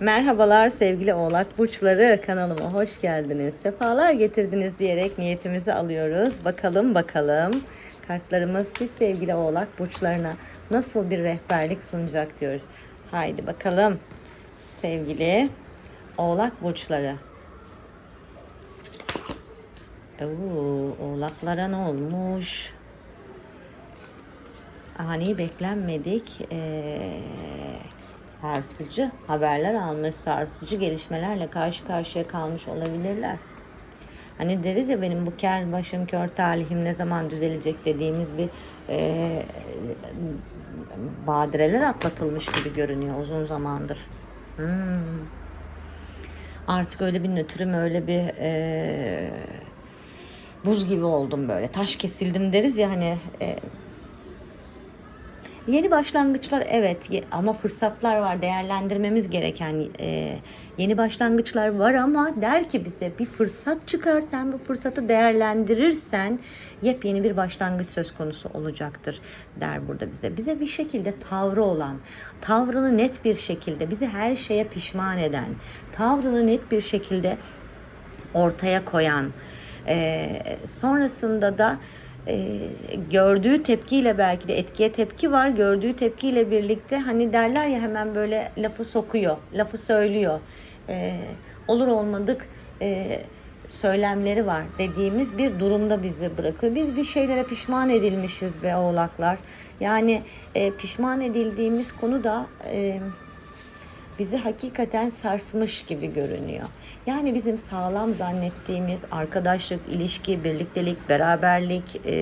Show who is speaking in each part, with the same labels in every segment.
Speaker 1: Merhabalar sevgili oğlak burçları kanalıma hoş geldiniz. Sefalar getirdiniz diyerek niyetimizi alıyoruz. Bakalım bakalım kartlarımız siz sevgili oğlak burçlarına nasıl bir rehberlik sunacak diyoruz. Haydi bakalım sevgili oğlak burçları. Oo, oğlaklara ne olmuş? ani beklenmedik eee, sarsıcı haberler almış, sarsıcı gelişmelerle karşı karşıya kalmış olabilirler. Hani deriz ya benim bu kel başım kör talihim ne zaman düzelecek dediğimiz bir eee, badireler atlatılmış gibi görünüyor uzun zamandır. Hmm. Artık öyle bir nötrüm öyle bir eee, buz gibi oldum böyle. Taş kesildim deriz ya hani eee, Yeni başlangıçlar evet ama fırsatlar var değerlendirmemiz gereken e, yeni başlangıçlar var ama der ki bize bir fırsat çıkar sen bu fırsatı değerlendirirsen yepyeni bir başlangıç söz konusu olacaktır der burada bize. Bize bir şekilde tavrı olan, tavrını net bir şekilde bizi her şeye pişman eden, tavrını net bir şekilde ortaya koyan, e, sonrasında da e, gördüğü tepkiyle belki de etkiye tepki var. Gördüğü tepkiyle birlikte hani derler ya hemen böyle lafı sokuyor, lafı söylüyor. E, olur olmadık e, söylemleri var dediğimiz bir durumda bizi bırakıyor. Biz bir şeylere pişman edilmişiz be oğlaklar. Yani e, pişman edildiğimiz konu da... E, bizi hakikaten sarsmış gibi görünüyor. Yani bizim sağlam zannettiğimiz arkadaşlık, ilişki, birliktelik, beraberlik, e,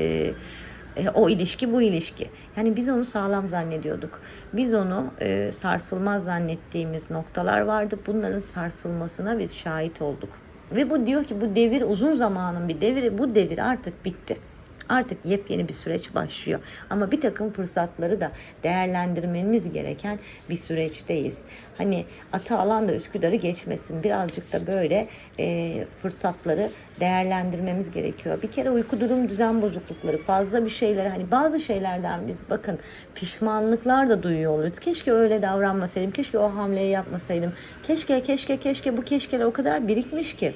Speaker 1: e, o ilişki bu ilişki. Yani biz onu sağlam zannediyorduk. Biz onu e, sarsılmaz zannettiğimiz noktalar vardı. Bunların sarsılmasına biz şahit olduk. Ve bu diyor ki bu devir uzun zamanın bir devri. Bu devir artık bitti. Artık yepyeni bir süreç başlıyor. Ama bir takım fırsatları da değerlendirmemiz gereken bir süreçteyiz. Hani ata alan da Üsküdar'ı geçmesin. Birazcık da böyle e, fırsatları değerlendirmemiz gerekiyor. Bir kere uyku durum düzen bozuklukları fazla bir şeyler hani bazı şeylerden biz bakın pişmanlıklar da duyuyor oluruz. Keşke öyle davranmasaydım. Keşke o hamleyi yapmasaydım. Keşke keşke keşke bu keşkeler o kadar birikmiş ki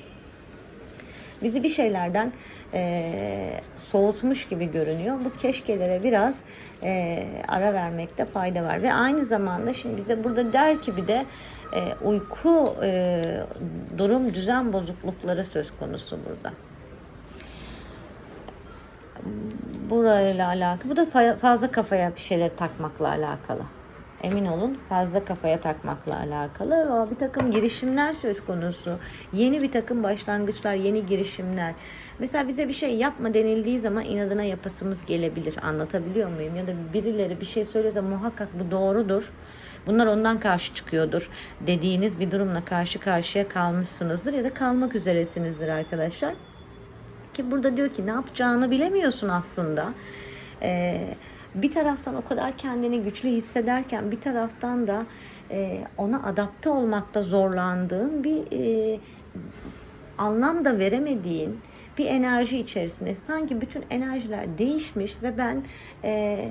Speaker 1: bizi bir şeylerden e, soğutmuş gibi görünüyor. Bu keşkelere biraz e, ara vermekte fayda var. Ve aynı zamanda şimdi bize burada der ki bir de e, uyku e, durum düzen bozuklukları söz konusu burada. Burayla alakalı. Bu da fa- fazla kafaya bir şeyler takmakla alakalı. Emin olun fazla kafaya takmakla alakalı. Bir takım girişimler söz konusu. Yeni bir takım başlangıçlar, yeni girişimler. Mesela bize bir şey yapma denildiği zaman inadına yapasımız gelebilir. Anlatabiliyor muyum? Ya da birileri bir şey söylüyorsa muhakkak bu doğrudur. Bunlar ondan karşı çıkıyordur dediğiniz bir durumla karşı karşıya kalmışsınızdır ya da kalmak üzeresinizdir arkadaşlar. Ki burada diyor ki ne yapacağını bilemiyorsun aslında. Ee, bir taraftan o kadar kendini güçlü hissederken bir taraftan da e, ona adapte olmakta zorlandığın bir e, anlam da veremediğin bir enerji içerisinde. Sanki bütün enerjiler değişmiş ve ben e,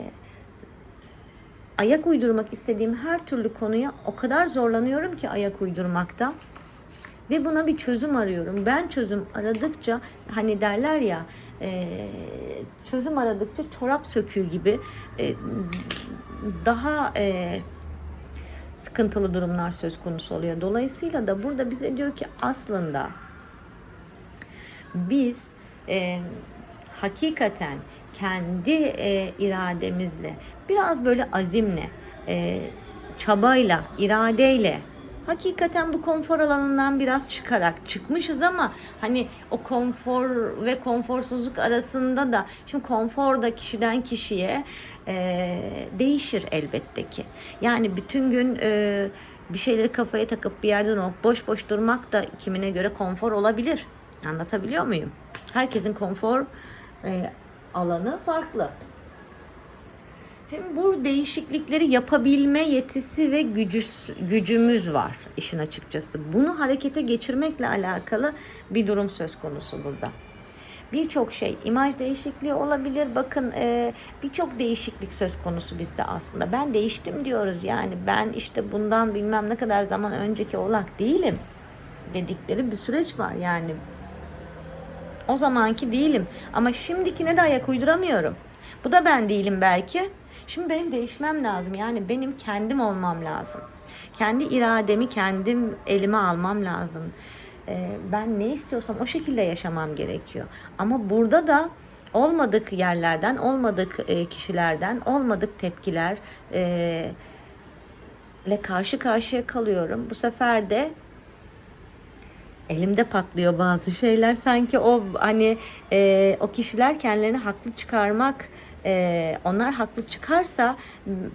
Speaker 1: ayak uydurmak istediğim her türlü konuya o kadar zorlanıyorum ki ayak uydurmakta. Ve buna bir çözüm arıyorum. Ben çözüm aradıkça hani derler ya e, çözüm aradıkça çorap söküğü gibi e, daha e, sıkıntılı durumlar söz konusu oluyor. Dolayısıyla da burada bize diyor ki aslında biz e, hakikaten kendi e, irademizle biraz böyle azimle e, çabayla iradeyle hakikaten bu konfor alanından biraz çıkarak çıkmışız ama hani o konfor ve konforsuzluk arasında da şimdi konfor da kişiden kişiye e, değişir elbette ki. Yani bütün gün e, bir şeyleri kafaya takıp bir yerden olup boş boş durmak da kimine göre konfor olabilir. Anlatabiliyor muyum? Herkesin konfor e, alanı farklı. Şimdi bu değişiklikleri yapabilme yetisi ve gücüs, gücümüz var işin açıkçası. Bunu harekete geçirmekle alakalı bir durum söz konusu burada. birçok şey imaj değişikliği olabilir. Bakın e, birçok değişiklik söz konusu bizde aslında. Ben değiştim diyoruz yani ben işte bundan bilmem ne kadar zaman önceki olak değilim dedikleri bir süreç var yani. O zamanki değilim ama şimdikine de ayak uyduramıyorum. Bu da ben değilim belki. Şimdi benim değişmem lazım. Yani benim kendim olmam lazım. Kendi irademi kendim elime almam lazım. Ee, ben ne istiyorsam o şekilde yaşamam gerekiyor. Ama burada da olmadık yerlerden, olmadık e, kişilerden, olmadık tepkiler e, ile karşı karşıya kalıyorum. Bu sefer de elimde patlıyor bazı şeyler. Sanki o hani e, o kişiler kendilerini haklı çıkarmak e, onlar haklı çıkarsa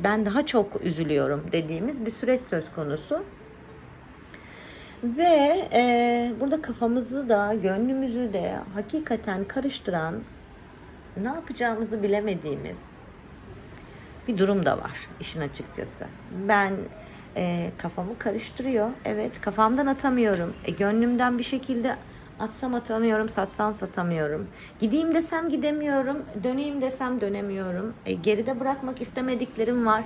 Speaker 1: ben daha çok üzülüyorum dediğimiz bir süreç söz konusu. Ve e, burada kafamızı da gönlümüzü de hakikaten karıştıran ne yapacağımızı bilemediğimiz bir durum da var işin açıkçası. Ben e, kafamı karıştırıyor. Evet kafamdan atamıyorum. E, gönlümden bir şekilde atsam atamıyorum, satsam satamıyorum. Gideyim desem gidemiyorum, döneyim desem dönemiyorum. E, geride bırakmak istemediklerim var.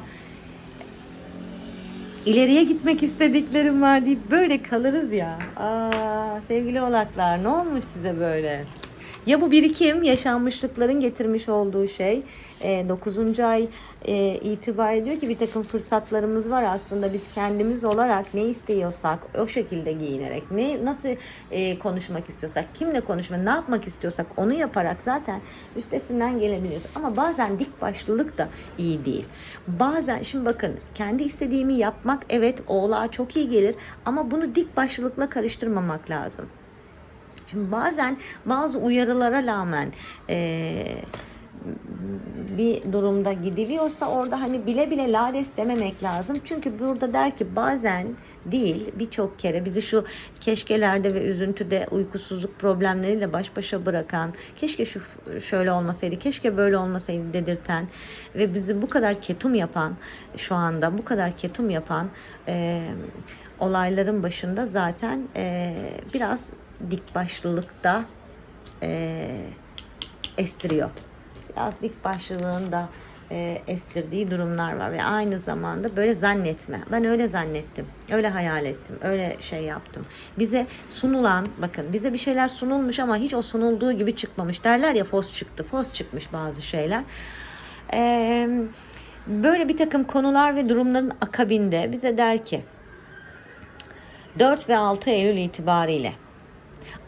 Speaker 1: İleriye gitmek istediklerim var deyip böyle kalırız ya. Aa, sevgili oğlaklar ne olmuş size böyle? Ya bu birikim yaşanmışlıkların getirmiş olduğu şey. 9. ay e, itibariyle diyor ki bir takım fırsatlarımız var aslında biz kendimiz olarak ne istiyorsak o şekilde giyinerek ne nasıl e, konuşmak istiyorsak kimle konuşma ne yapmak istiyorsak onu yaparak zaten üstesinden gelebiliriz. Ama bazen dik başlılık da iyi değil. Bazen şimdi bakın kendi istediğimi yapmak evet oğlağa çok iyi gelir ama bunu dik başlılıkla karıştırmamak lazım. Şimdi bazen bazı uyarılara rağmen eee bir durumda gidiliyorsa orada hani bile bile lades dememek lazım. Çünkü burada der ki bazen değil birçok kere bizi şu keşkelerde ve üzüntüde uykusuzluk problemleriyle baş başa bırakan keşke şu şöyle olmasaydı keşke böyle olmasaydı dedirten ve bizi bu kadar ketum yapan şu anda bu kadar ketum yapan e, olayların başında zaten e, biraz dik başlılıkta e, estiriyor biraz dik başlılığın da e, estirdiği durumlar var ve aynı zamanda böyle zannetme. Ben öyle zannettim. Öyle hayal ettim. Öyle şey yaptım. Bize sunulan bakın bize bir şeyler sunulmuş ama hiç o sunulduğu gibi çıkmamış. Derler ya fos çıktı. Fos çıkmış bazı şeyler. Eee böyle bir takım konular ve durumların akabinde bize der ki 4 ve 6 Eylül itibariyle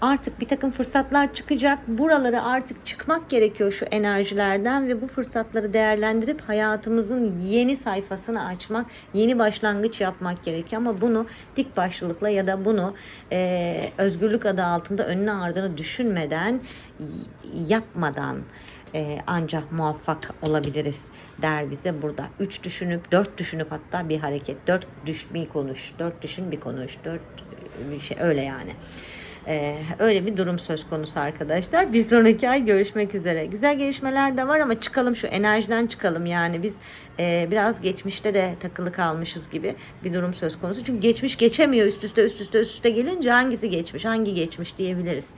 Speaker 1: artık bir takım fırsatlar çıkacak. Buraları artık çıkmak gerekiyor şu enerjilerden ve bu fırsatları değerlendirip hayatımızın yeni sayfasını açmak, yeni başlangıç yapmak gerekiyor. Ama bunu dik başlılıkla ya da bunu e, özgürlük adı altında önüne ardını düşünmeden, yapmadan e, ancak muvaffak olabiliriz der bize burada. Üç düşünüp, dört düşünüp hatta bir hareket. Dört düş, bir konuş, dört düşün, bir konuş, dört bir şey öyle yani. Ee, öyle bir durum söz konusu arkadaşlar. Bir sonraki ay görüşmek üzere. Güzel gelişmeler de var ama çıkalım şu enerjiden çıkalım yani biz e, biraz geçmişte de takılı kalmışız gibi bir durum söz konusu. Çünkü geçmiş geçemiyor üst üste üst üste üst üste gelince hangisi geçmiş hangi geçmiş diyebiliriz.